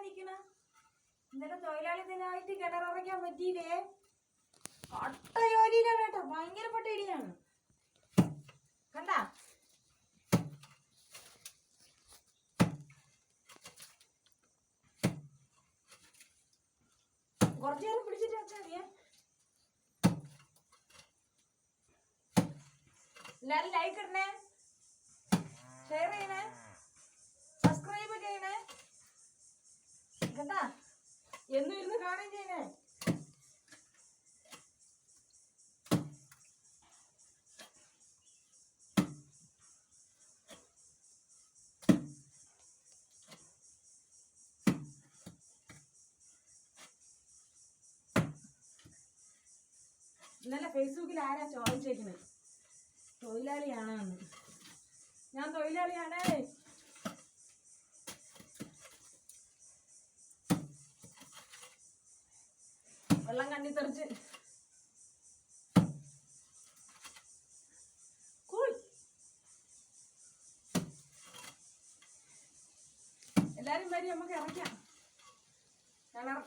ഇരിക്കണ ഇന്നലെ തൊഴിലാളി ദിനമായിട്ട് കിണറുറയ്ക്കാൻ പറ്റിയില്ലേ? കട്ട ജോലിയിലാണ് കേട്ടോ. ഭയങ്കരപ്പെട്ട ഇടിയാണ്. കണ്ട? കുറച്ചു നേരം പിടിച്ചിട്ട് വെച്ചാൽ മതിയേ. എല്ലാരും ലൈക്ക് ഇടണേ. ഷെയർ ചെയ്യണേ സബ്സ്ക്രൈബ് ചെയ്യണേ കേട്ടാ എന്നും ഇരുന്ന് കാണുകയും ചെയ്യണേ ഇന്നലെ ഫേസ്ബുക്കിൽ ആരാ ചോദിച്ചേക്കുന്നത് തൊഴിലാളിയാണോ എന്ന് ഞാൻ തൊഴിലാളിയാണേ. വെള്ളം കണ്ണി തെറിച്ച്. എല്ലാരും വരി നമുക്ക് ഇറക്കാം. കിണർ